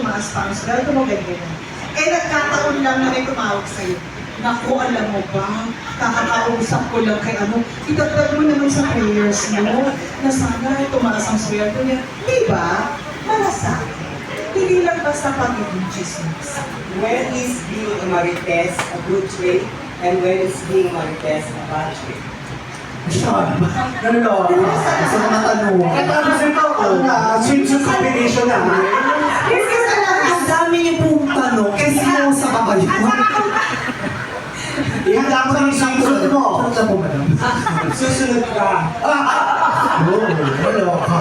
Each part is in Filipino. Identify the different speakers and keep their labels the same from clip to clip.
Speaker 1: tumaas pa ang sweldo mo, ganyan. Eh, nagkataon lang na may tumawag sa'yo. Naku, alam mo ba, kakakausap ko lang kay ano, itagdag mo naman sa prayers mo na sana tumaas ang sweldo niya. Di ba? Malasakit. Hindi lang basta pagiging chismis.
Speaker 2: When is being a Marites a good trait and when is being Marites a bad trait?
Speaker 3: Siya, ganun lang. Sa mga tanong. Ito, ano ito? Ano na? Swimsuit combination na. Dami niyo pong tanong, kaya sinusa ka ba yun? Ihanda mo ng swimsuit mo. Sunod po, madam.
Speaker 2: Susunod ka.
Speaker 3: Oo, wala ka.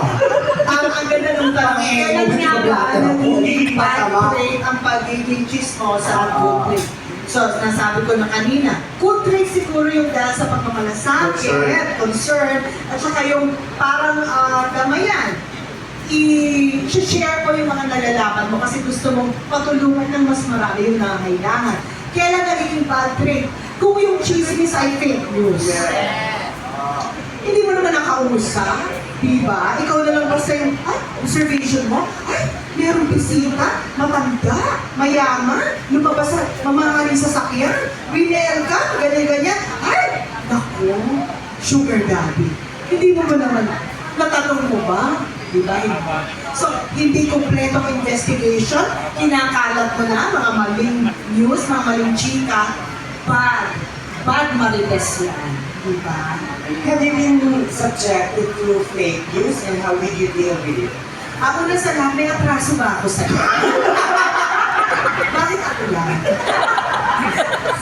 Speaker 1: ang ang ganda ng tanong,
Speaker 3: Eh,
Speaker 1: ba nagiging
Speaker 3: Hindi pa
Speaker 1: bad trait ang pagiging chismosa at good trait? So, nasabi ko na kanina, good trait siguro yung dahil sa pagmamalasakit, concern, at saka yung parang ah, gamayan. I-share ko yung mga nalalaman mo kasi gusto mong patulungan ng mas marami yung nangangailangan. Kailan nagiging bad trait? Kung yung chismis ay fake news. Hindi mo naman nakausap, di ba? Ikaw na lang basta yung, ay, observation mo, ay, merong bisita, matanda, mayaman, lumabas sa mamahaling sasakyan, winel ka, ganyan-ganyan, ay, naku, sugar daddy. Hindi mo ba naman, natanong mo ba? Di ba? So, hindi kompletong investigation, kinakalat mo na mga maling news, mga maling chika, bad, bad marites yan. Di ba?
Speaker 2: Have you been subjected to fake news and how did you deal with it?
Speaker 1: Ako na sa lahat, may atraso ba ako sa'yo? Bakit ako lang?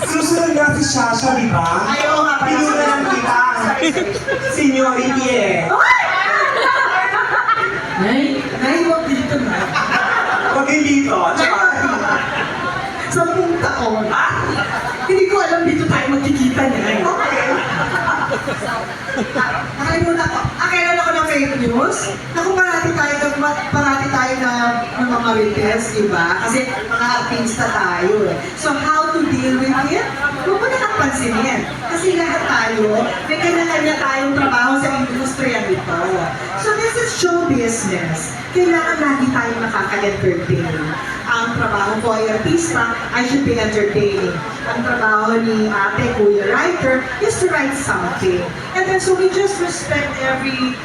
Speaker 2: Susunod na si Shasha, di ba?
Speaker 1: Ayaw nga pala.
Speaker 2: Pinuna lang kita. Seniority eh.
Speaker 1: Nay, nay, huwag dito na.
Speaker 2: Pag hindi to, tsaka...
Speaker 1: Sampung taon. Hindi ko alam dito magkikita niya. Nakalimutan ko. Ah, kailan ako ng fake news? Naku, parati tayo, parati tayo na mga marites, di ba? Kasi mga artista tayo eh. So, how to deal with it? Huwag mo na nang pansinin. Kasi lahat tayo, may kanya-kanya tayong trabaho sa industriya nito. So, this is show business. Kailangan lagi tayong nakaka-entertain. Ang trabaho ko ay artista, I should be entertaining. Ang trabaho ni ate, kuya writer, is to write something. And then, so we just respect every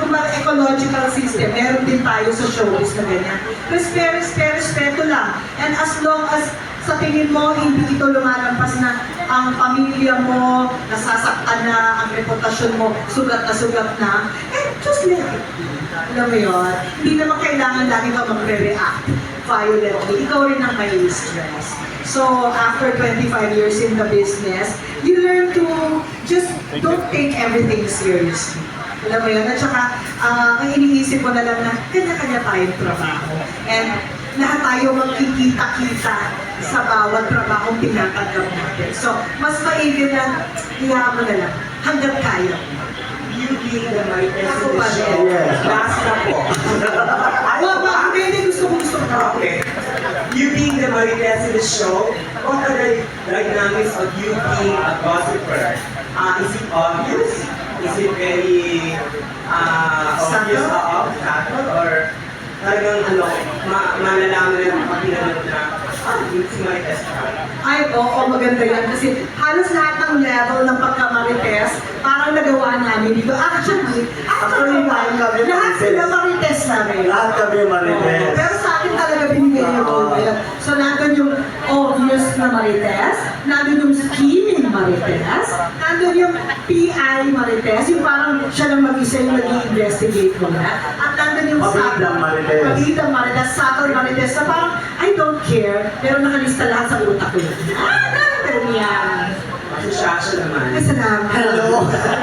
Speaker 1: kumbaga ecological system, meron din tayo sa showbiz na ganyan. Respeto, respeto, respeto lang. And as long as sa tingin mo, hindi ito lumalampas na ang pamilya mo, nasasaktan na, ang reputasyon mo, sugat na sugat na, eh, just let it be. Alam mo yun? Hindi naman kailangan lagi ka magre-react violently. Ikaw rin ang may stress. So, after 25 years in the business, you learn to just don't take everything seriously. Alam mo yun? At saka, ah, ang iniisip ko na lang na kanya-kanya tayong trabaho. And lahat tayo magkikita-kita sa bawat trabaho tinatanggap natin. So, mas maigi na, iyahan mo na lang, hanggat kaya.
Speaker 2: You being the Marites
Speaker 1: Ako pa
Speaker 2: show.
Speaker 1: rin.
Speaker 3: Yes.
Speaker 2: Last na po. the Marites in the show, what are the dynamics of you being a gossiper? Uh, is it obvious? Is it very uh, obvious uh, subtle? Or talagang ano, ma malalaman na pag pinanood na, ah, yun si Marites ka.
Speaker 1: Ay, oo, maganda yan. Kasi halos lahat ng level ng pagka-marites, parang nagawa namin dito. Actually, actually,
Speaker 3: lahat kami
Speaker 1: lahat sila
Speaker 3: marites.
Speaker 1: marites na rin.
Speaker 3: Lahat kami marites.
Speaker 1: Pero sa akin talaga binigay yung
Speaker 3: Oo.
Speaker 1: role na yun. So, nandun yung obvious na marites, nandun yung scheming marites, nandun yung PI marites, yung parang siya lang mag-isa yung nag-investigate mo na, at nandun yung
Speaker 3: Pabidang marites.
Speaker 1: Pabidang marites, subtle marites, na parang, I don't care, pero nakalista lahat sa utak ko. Ah, ganun yan.
Speaker 2: Si Shasha naman.
Speaker 1: Ay, salamat.
Speaker 3: Hello.